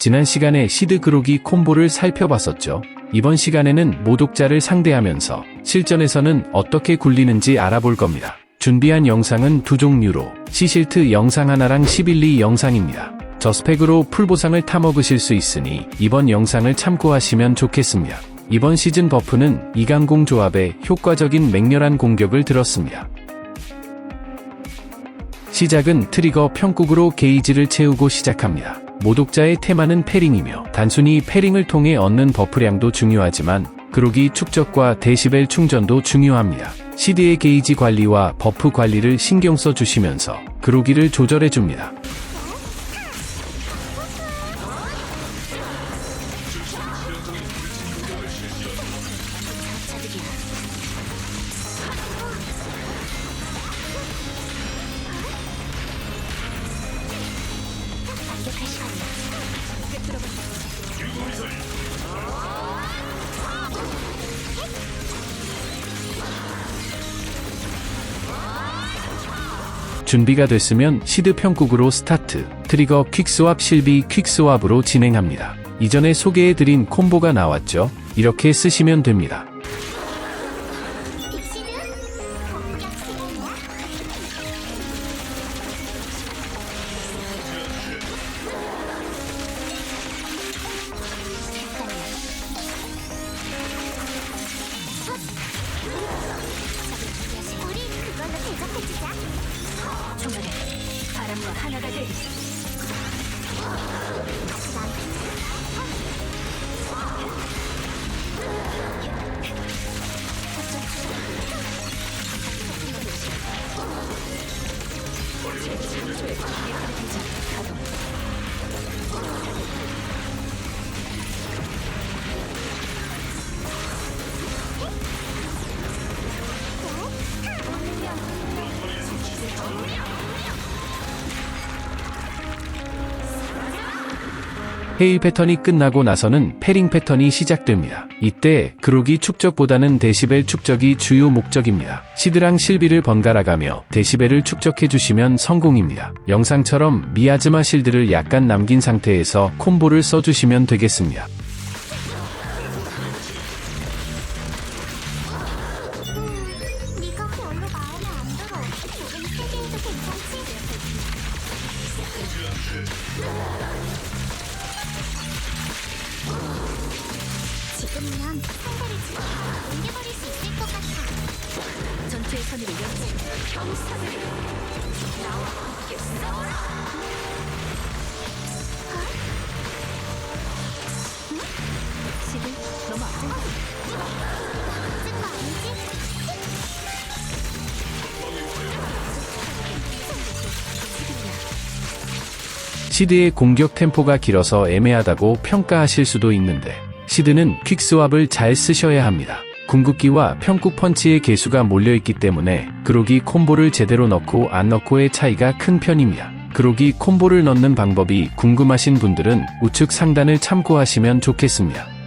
지난 시간에 시드 그로기 콤보를 살펴봤었죠. 이번 시간에는 모독자를 상대하면서 실전에서는 어떻게 굴리는지 알아볼 겁니다. 준비한 영상은 두 종류로 시실트 영상 하나랑 11리 영상입니다. 저 스펙으로 풀보상을 타먹으실 수 있으니 이번 영상을 참고하시면 좋겠습니다. 이번 시즌 버프는 이강공 조합에 효과적인 맹렬한 공격을 들었습니다. 시작은 트리거 평국으로 게이지를 채우고 시작합니다. 모독자의 테마는 패링이며 단순히 패링을 통해 얻는 버프량도 중요하지만 그로기 축적과 데시벨 충전도 중요합니다. 시드의 게이지 관리와 버프 관리를 신경 써 주시면서 그로기를 조절해 줍니다. 준비가 됐으면 시드 평국으로 스타트, 트리거 퀵스왑 실비 퀵스왑으로 진행합니다. 이전에 소개해드린 콤보가 나왔죠? 이렇게 쓰시면 됩니다. 헤일 패턴이 끝나고 나서는 패링 패턴이 시작됩니다. 이때 그로기 축적보다는 데시벨 축적이 주요 목적입니다. 시드랑 실비를 번갈아가며 데시벨을 축적해 주시면 성공입니다. 영상처럼 미아즈마 실드를 약간 남긴 상태에서 콤보를 써주시면 되겠습니다. 지? 지금이면 상대를 지금 옮겨버릴 수 있을 것 같아. 전투의 선의를 연치 병사들이 나와 함께 싸워라 너무 아니지? 시드의 공격 템포가 길어서 애매하다고 평가하실 수도 있는데 시드는 퀵스왑을 잘 쓰셔야 합니다. 궁극기와 평국 펀치의 개수가 몰려있기 때문에 그로기 콤보를 제대로 넣고 안 넣고의 차이가 큰 편입니다. 그로기 콤보를 넣는 방법이 궁금하신 분들은 우측 상단을 참고하시면 좋겠습니다.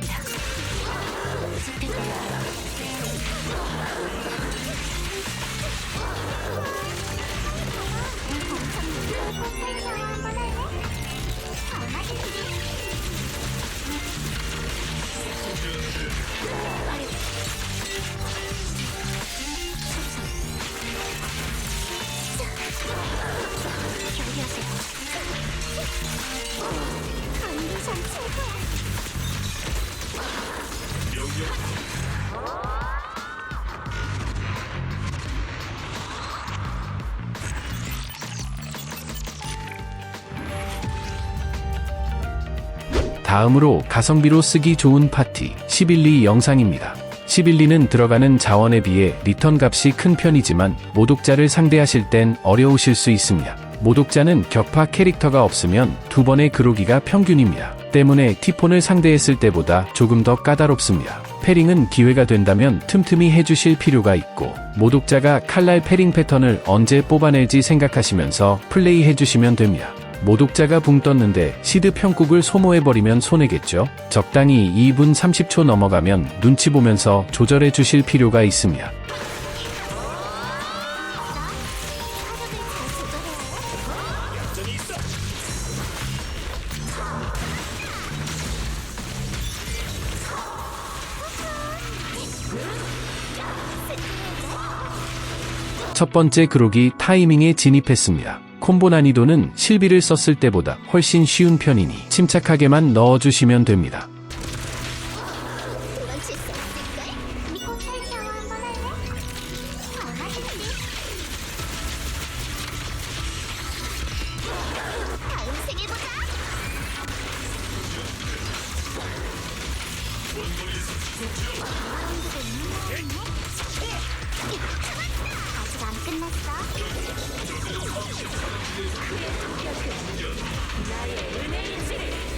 다음으로 가성비로 쓰기 좋은 파티 11리 영상입니다. 11리는 들어가는 자원에 비해 리턴 값이 큰 편이지만 모독자를 상대하실 땐 어려우실 수 있습니다. 모독자는 격파 캐릭터가 없으면 두 번의 그로기가 평균입니다. 때문에 티폰을 상대했을 때보다 조금 더 까다롭습니다. 패링은 기회가 된다면 틈틈이 해주실 필요가 있고 모독자가 칼날 패링 패턴을 언제 뽑아낼지 생각하시면서 플레이 해주시면 됩니다. 모독자가 붕 떴는데 시드 평국을 소모해버리면 손해겠죠? 적당히 2분 30초 넘어가면 눈치 보면서 조절해 주실 필요가 있습니다. 첫 번째 그록이 타이밍에 진입했습니다. 콤보 난이도는 실비를 썼을 때보다 훨씬 쉬운 편이니 침착하게만 넣어주시면 됩니다. 미코텔 샤워 한번 할래? 강아지지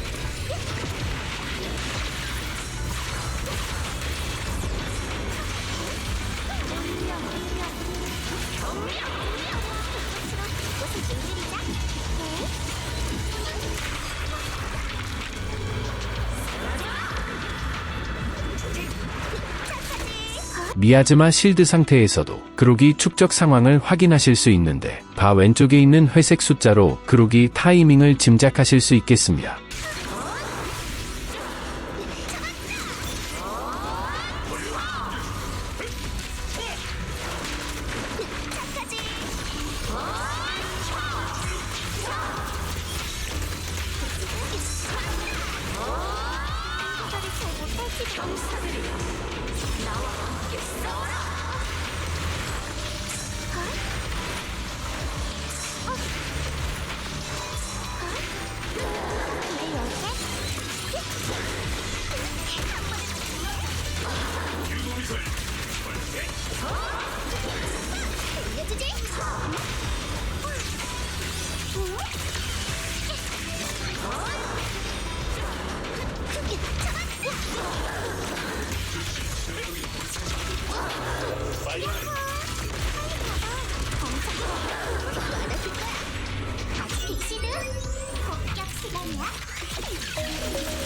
미아즈마 실드 상태에서도 그록이 축적 상황을 확인하실 수 있는데 바 왼쪽에 있는 회색 숫자로 그록이 타이밍을 짐작하실 수 있겠습니다. 합